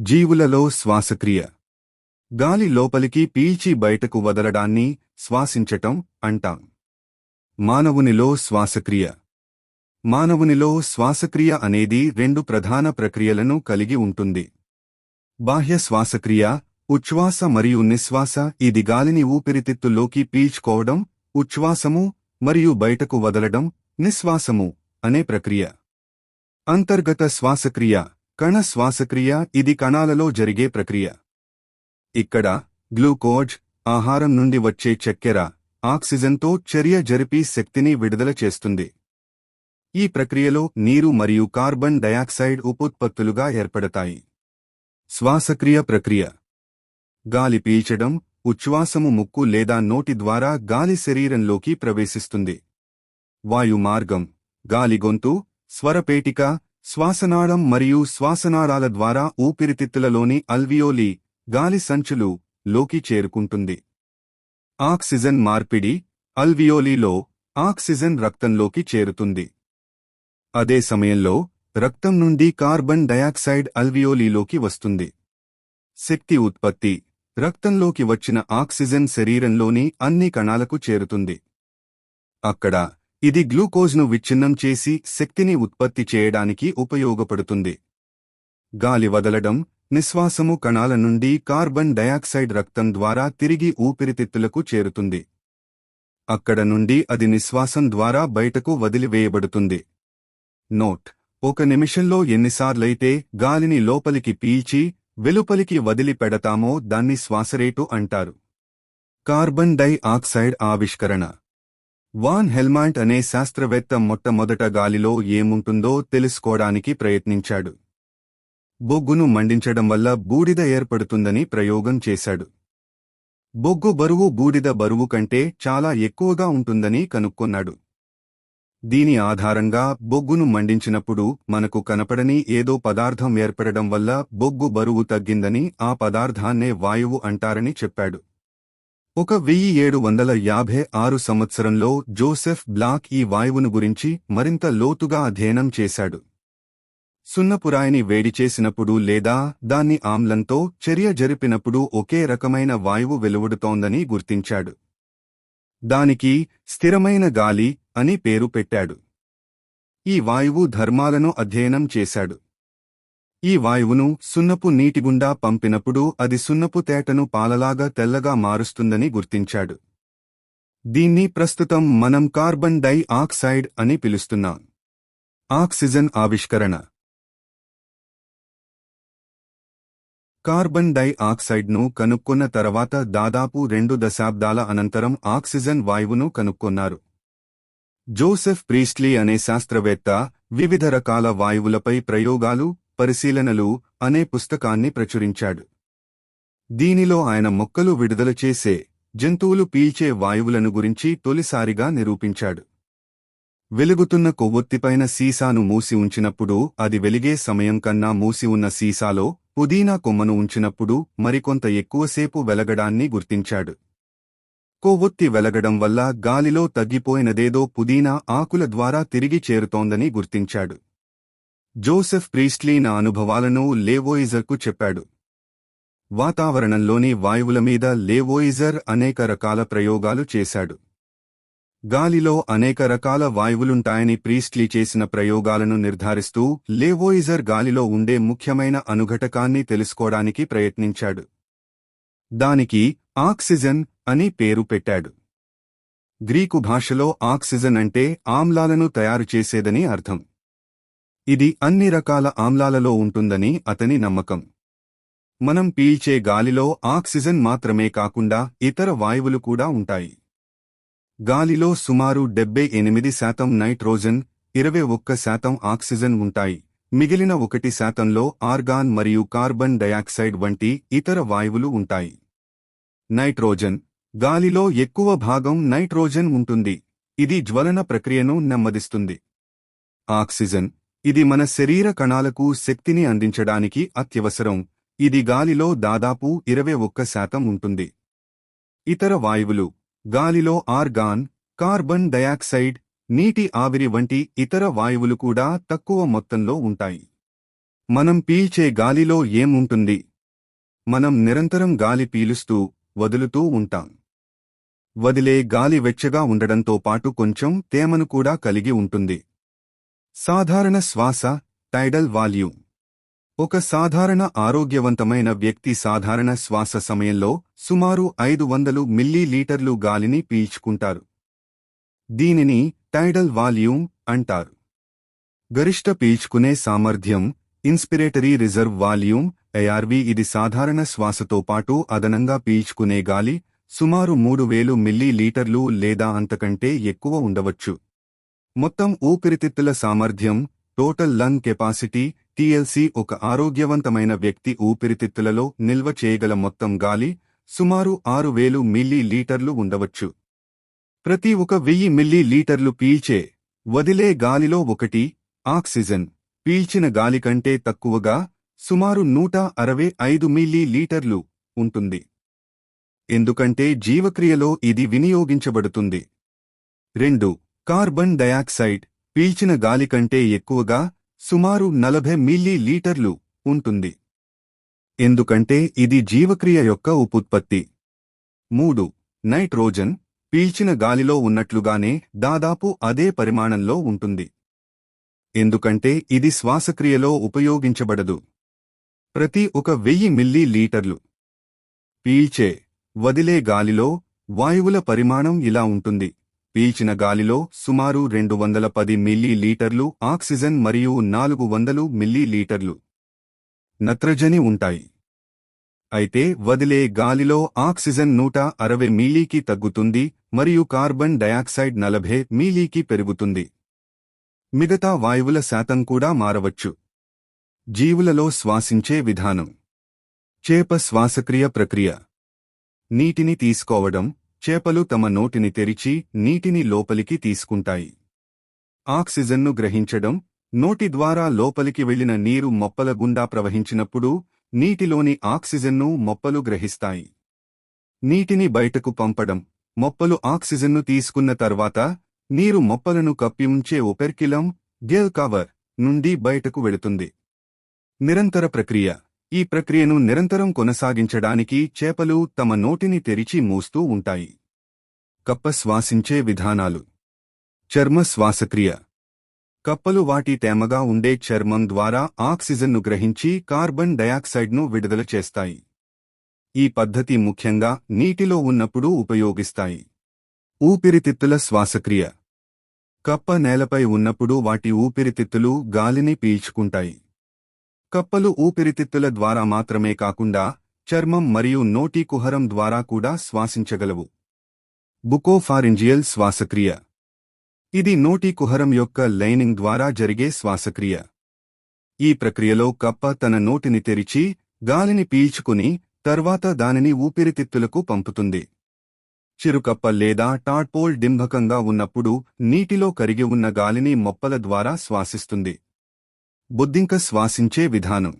జీవులలో శ్వాసక్రియ. గాలి లోపలికి పీల్చి బయటకు వదలడాన్ని శ్వాసించటం అంటాం. మానవునిలో శ్వాసక్రియ. మానవునిలో శ్వాసక్రియ అనేది రెండు ప్రధాన ప్రక్రియలను కలిగి ఉంటుంది. బాహ్య శ్వాసక్రియ ఉచ్ఛ్వాస మరియు నిశ్వాస ఇది గాలిని ఊపిరితిత్తుల్లోకి పీల్చుకోవడం ఉచ్ఛ్వాసము మరియు బయటకు వదలడం నిశ్వాసము అనే ప్రక్రియ. అంతర్గత శ్వాసక్రియ. కణ శ్వాసక్రియ ఇది కణాలలో జరిగే ప్రక్రియ. ఇక్కడ గ్లూకోజ్ ఆహారం నుండి వచ్చే చక్కెర ఆక్సిజన్తో చర్య జరిపి శక్తిని విడుదల చేస్తుంది. ఈ ప్రక్రియలో నీరు మరియు కార్బన్ డయాక్సైడ్ ఉపోత్పత్తులుగా ఏర్పడతాయి. శ్వాసక్రియ ప్రక్రియ. గాలి పీల్చడం ఉచ్ఛ్వాసము ముక్కు లేదా నోటి ద్వారా గాలి శరీరంలోకి ప్రవేశిస్తుంది. వాయు మార్గం గాలి గొంతు స్వరపేటిక శ్వాసనాళం మరియు శ్వాసనాళాల ద్వారా ఊపిరితిత్తులలోని అల్వియోలి గాలి సంచులు లోకి చేరుకుంటుంది. ఆక్సిజన్ మార్పిడి అల్వియోలిలో ఆక్సిజన్ రక్తంలోకి చేరుతుంది. అదే సమయంలో రక్తం నుండి కార్బన్ డయాక్సైడ్ అల్వియోలిలోకి వస్తుంది. శక్తి ఉత్పత్తి రక్తంలోకి వచ్చిన ఆక్సిజన్ శరీరంలోని అన్ని కణాలకు చేరుతుంది. అక్కడ ఇది గ్లూకోజ్ను విచ్ఛిన్నం చేసి శక్తిని ఉత్పత్తి చేయడానికి ఉపయోగపడుతుంది. గాలి వదలడం నిశ్వాసము కణాల నుండి కార్బన్ డయాక్సైడ్ రక్తం ద్వారా తిరిగి ఊపిరితిత్తులకు చేరుతుంది. అక్కడ నుండి అది నిశ్వాసం ద్వారా బయటకు వదిలివేయబడుతుంది. నోట్. ఒక నిమిషంలో ఎన్నిసార్లైతే గాలిని లోపలికి పీల్చి వెలుపలికి వదిలి పెడతామో దాన్ని శ్వాసరేటు అంటారు. కార్బన్ డై ఆక్సైడ్ ఆవిష్కరణ. వాన్ హెల్మాంట్ అనే శాస్త్రవేత్త మొట్టమొదట గాలిలో ఏముంటుందో తెలుసుకోవడానికి ప్రయత్నించాడు. బొగ్గును మండించడం వల్ల బూడిద ఏర్పడుతుందని ప్రయోగం చేశాడు. బొగ్గు బరువు బూడిద బరువు కంటే చాలా ఎక్కువగా ఉంటుందని కనుక్కొన్నాడు. దీని ఆధారంగా బొగ్గును మండించినప్పుడు మనకు కనపడని ఏదో పదార్థం ఏర్పడడం వల్ల బొగ్గు బరువు తగ్గిందని ఆ పదార్థాన్నే వాయువు అంటారని చెప్పాడు. ఒక వెయ్యి ఏడు వందల యాభై ఆరు సంవత్సరంలో జోసెఫ్ బ్లాక్ ఈ వాయువును గురించి మరింత లోతుగా అధ్యయనం చేశాడు. సున్నపురాయిని వేడి చేసినప్పుడు లేదా దాన్ని ఆమ్లంతో చర్య జరిపినప్పుడు ఒకే రకమైన వాయువు వెలువడుతోందని గుర్తించాడు. దానికి స్థిరమైన గాలి అని పేరు పెట్టాడు. ఈ వాయువు ధర్మాలను అధ్యయనం చేశాడు. ఈ వాయువును సున్నపు నీటిగుండా పంపినప్పుడు అది సున్నపు తేటను పాలలాగా తెల్లగా మారుస్తుందని గుర్తించాడు. దీన్ని ప్రస్తుతం మనం కార్బన్ డై ఆక్సైడ్ అని పిలుస్తున్నాం. ఆక్సిజన్ ఆవిష్కరణ. కార్బన్ డై ఆక్సైడ్ను కనుక్కున్న తర్వాత దాదాపు రెండు దశాబ్దాల అనంతరం ఆక్సిజన్ వాయువును కనుక్కొన్నారు. జోసెఫ్ ప్రీస్ట్లీ అనే శాస్త్రవేత్త వివిధ రకాల వాయువులపై ప్రయోగాలు పరిశీలనలు అనే పుస్తకాన్ని ప్రచురించాడు. దీనిలో ఆయన మొక్కలు విడుదల చేసే జంతువులు పీల్చే వాయువులను గురించి తొలిసారిగా నిరూపించాడు. వెలుగుతున్న కొవ్వొత్తిపైన సీసాను మూసి ఉంచినప్పుడు అది వెలిగే సమయం కన్నా మూసి ఉన్న సీసాలో పుదీనా కొమ్మను ఉంచినప్పుడు మరికొంత ఎక్కువసేపు వెలగడాన్ని గుర్తించాడు. కొవ్వొత్తి వెలగడం వల్ల గాలిలో తగ్గిపోయినదేదో పుదీనా ఆకుల ద్వారా తిరిగి చేరుతోందని గుర్తించాడు. జోసెఫ్ ప్రీస్ట్లీ నా అనుభవాలను లేవోయిజర్కు చెప్పాడు. వాతావరణంలోని వాయువుల మీద లేవోయిజర్ అనేక రకాల ప్రయోగాలు చేశాడు. గాలిలో అనేక రకాల వాయువులుంటాయని ప్రీస్ట్లీ చేసిన ప్రయోగాలను నిర్ధారిస్తూ లేవోయిజర్ గాలిలో ఉండే ముఖ్యమైన అనుఘటకాన్ని తెలుసుకోవడానికి ప్రయత్నించాడు. దానికి ఆక్సిజన్ అని పేరు పెట్టాడు. గ్రీకు భాషలో ఆక్సిజన్ అంటే ఆమ్లాలను తయారు చేసేదని అర్థం. ఇది అన్ని రకాల ఆమ్లాలలో ఉంటుందని అతని నమ్మకం. మనం పీల్చే గాలిలో ఆక్సిజన్ మాత్రమే కాకుండా ఇతర వాయువులు కూడా ఉంటాయి. గాలిలో సుమారు డెబ్బై ఎనిమిది శాతం నైట్రోజన్ ఇరవై ఒక్క శాతం ఆక్సిజన్ ఉంటాయి. మిగిలిన ఒకటి శాతంలో ఆర్గాన్ మరియు కార్బన్ డయాక్సైడ్ వంటి ఇతర వాయువులు ఉంటాయి. నైట్రోజన్. గాలిలో ఎక్కువ భాగం నైట్రోజన్ ఉంటుంది. ఇది జ్వలన ప్రక్రియను నెమ్మదిస్తుంది. ఆక్సిజన్. ఇది మన శరీర కణాలకు శక్తిని అందించడానికి అత్యవసరం. ఇది గాలిలో దాదాపు ఇరవై ఒక్క శాతం ఉంటుంది. ఇతర వాయువులు గాలిలో ఆర్గాన్ కార్బన్ డయాక్సైడ్ నీటి ఆవిరి వంటి ఇతర వాయువులు కూడా తక్కువ మొత్తంలో ఉంటాయి. మనం పీల్చే గాలిలో ఏముంటుంది మనం నిరంతరం గాలి పీలుస్తూ వదులుతూ ఉంటాం. వదిలే గాలి వెచ్చగా ఉండడంతో పాటు కొంచెం తేమను కూడా కలిగి ఉంటుంది. సాధారణ శ్వాస టైడల్ వాల్యూమ్ ఒక సాధారణ ఆరోగ్యవంతమైన వ్యక్తి సాధారణ శ్వాస సమయంలో సుమారు ఐదు వందలు మిల్లీలీటర్లు గాలిని పీల్చుకుంటారు. దీనిని టైడల్ వాల్యూమ్ అంటారు. గరిష్ట పీల్చుకునే సామర్థ్యం ఇన్స్పిరేటరీ రిజర్వ్ వాల్యూమ్ ఏఆర్వి ఇది సాధారణ శ్వాసతో పాటు అదనంగా పీల్చుకునే గాలి సుమారు మూడు వేలు మిల్లీలీటర్లు లేదా అంతకంటే ఎక్కువ ఉండవచ్చు. మొత్తం ఊపిరితిత్తుల సామర్థ్యం టోటల్ లంగ్ కెపాసిటీ టీఎల్సీ ఒక ఆరోగ్యవంతమైన వ్యక్తి ఊపిరితిత్తులలో నిల్వ చేయగల మొత్తం గాలి సుమారు ఆరు వేలు మిల్లీ లీటర్లు ఉండవచ్చు. ప్రతి ఒక వెయ్యి మిల్లీ లీటర్లు పీల్చే వదిలే గాలిలో ఒకటి ఆక్సిజన్ పీల్చిన గాలి కంటే తక్కువగా సుమారు నూట అరవై ఐదు మిల్లీ లీటర్లు ఉంటుంది. ఎందుకంటే జీవక్రియలో ఇది వినియోగించబడుతుంది. రెండు కార్బన్ డయాక్సైడ్ పీల్చిన గాలి కంటే ఎక్కువగా సుమారు నలభై మిల్లీ లీటర్లు ఉంటుంది. ఎందుకంటే ఇది జీవక్రియ యొక్క ఉపుత్పత్తి మూడు. నైట్రోజన్ పీల్చిన గాలిలో ఉన్నట్లుగానే దాదాపు అదే పరిమాణంలో ఉంటుంది. ఎందుకంటే ఇది శ్వాసక్రియలో ఉపయోగించబడదు. ప్రతి ఒక వెయ్యి మిల్లీ లీటర్లు పీల్చే వదిలే గాలిలో వాయువుల పరిమాణం ఇలా ఉంటుంది. పీల్చిన గాలిలో సుమారు రెండు వందల పది మిల్లీ లీటర్లు ఆక్సిజన్ మరియు నాలుగు వందలు మిల్లీ లీటర్లు నత్రజని ఉంటాయి. అయితే వదిలే గాలిలో ఆక్సిజన్ నూట అరవై మిల్లీకి తగ్గుతుంది మరియు కార్బన్ డయాక్సైడ్ నలభై మిల్లీకి పెరుగుతుంది. మిగతా వాయువుల శాతం కూడా మారవచ్చు. జీవులలో శ్వాసించే విధానం. చేప శ్వాసక్రియ ప్రక్రియ. నీటిని తీసుకోవడం చేపలు తమ నోటిని తెరిచి నీటిని లోపలికి తీసుకుంటాయి. ఆక్సిజన్ను గ్రహించడం నోటి ద్వారా లోపలికి వెళ్ళిన నీరు మొప్పల గుండా ప్రవహించినప్పుడు నీటిలోని ఆక్సిజన్ను మొప్పలు గ్రహిస్తాయి. నీటిని బయటకు పంపడం మొప్పలు ఆక్సిజన్ను తీసుకున్న తర్వాత నీరు మొప్పలను కప్పి ఉంచే ఒపెర్కిలం గెల్ కవర్ నుండి బయటకు వెళుతుంది. నిరంతర ప్రక్రియ. ఈ ప్రక్రియను నిరంతరం కొనసాగించడానికి చేపలు తమ నోటిని తెరిచి మూస్తూ ఉంటాయి. కప్ప శ్వాసించే విధానాలు. చర్మ శ్వాసక్రియ. కప్పలు వాటి తేమగా ఉండే చర్మం ద్వారా ఆక్సిజన్ను గ్రహించి కార్బన్ డయాక్సైడ్ను విడుదల చేస్తాయి. ఈ పద్ధతి ముఖ్యంగా నీటిలో ఉన్నప్పుడు ఉపయోగిస్తాయి. ఊపిరితిత్తుల శ్వాసక్రియ. కప్ప నేలపై ఉన్నప్పుడు వాటి ఊపిరితిత్తులు గాలిని పీల్చుకుంటాయి. కప్పలు ఊపిరితిత్తుల ద్వారా మాత్రమే కాకుండా చర్మం మరియు నోటి కుహరం ద్వారా కూడా శ్వాసించగలవు. బుకోఫారింజియల్ శ్వాసక్రియ. ఇది నోటి కుహరం యొక్క లైనింగ్ ద్వారా జరిగే శ్వాసక్రియ. ఈ ప్రక్రియలో కప్ప తన నోటిని తెరిచి గాలిని పీల్చుకుని తర్వాత దానిని ఊపిరితిత్తులకు పంపుతుంది. చిరుకప్ప లేదా టాడ్పోల్ డింభకంగా ఉన్నప్పుడు నీటిలో కరిగి ఉన్న గాలిని మొప్పల ద్వారా శ్వాసిస్తుంది. బుద్ధింక శ్వాసించే విధానం.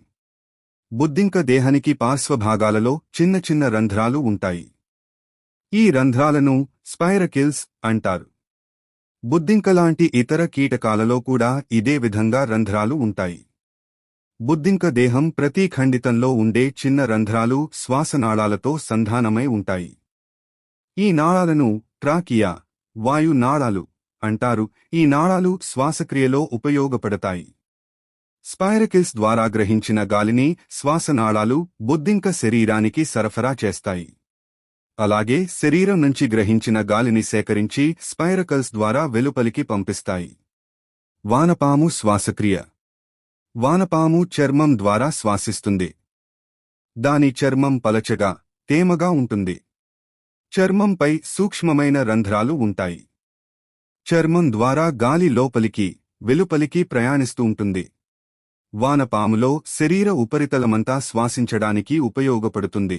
బుద్ధింక దేహానికి పార్శ్వభాగాలలో చిన్న చిన్న రంధ్రాలు ఉంటాయి. ఈ రంధ్రాలను స్పైరకిల్స్ అంటారు. బుద్ధింకలాంటి ఇతర కీటకాలలో కూడా ఇదే విధంగా రంధ్రాలు ఉంటాయి. బుద్ధింక దేహం ప్రతి ఖండితంలో ఉండే చిన్న రంధ్రాలు శ్వాసనాళాలతో సంధానమై ఉంటాయి. ఈ నాళాలను ట్రాకియా వాయు నాళాలు అంటారు. ఈ నాళాలు శ్వాసక్రియలో ఉపయోగపడతాయి. స్పైరకిల్స్ ద్వారా గ్రహించిన గాలిని శ్వాసనాళాలు బుద్ధింక శరీరానికి సరఫరా చేస్తాయి. అలాగే శరీరం నుంచి గ్రహించిన గాలిని సేకరించి స్పైరకల్స్ ద్వారా వెలుపలికి పంపిస్తాయి. వానపాము శ్వాసక్రియ. వానపాము చర్మం ద్వారా శ్వాసిస్తుంది. దాని చర్మం పలచగా తేమగా ఉంటుంది. చర్మంపై సూక్ష్మమైన రంధ్రాలు ఉంటాయి. చర్మం ద్వారా గాలి లోపలికి వెలుపలికి ప్రయాణిస్తూ ఉంటుంది. వానపాములో శరీర ఉపరితలమంతా శ్వాసించడానికి ఉపయోగపడుతుంది.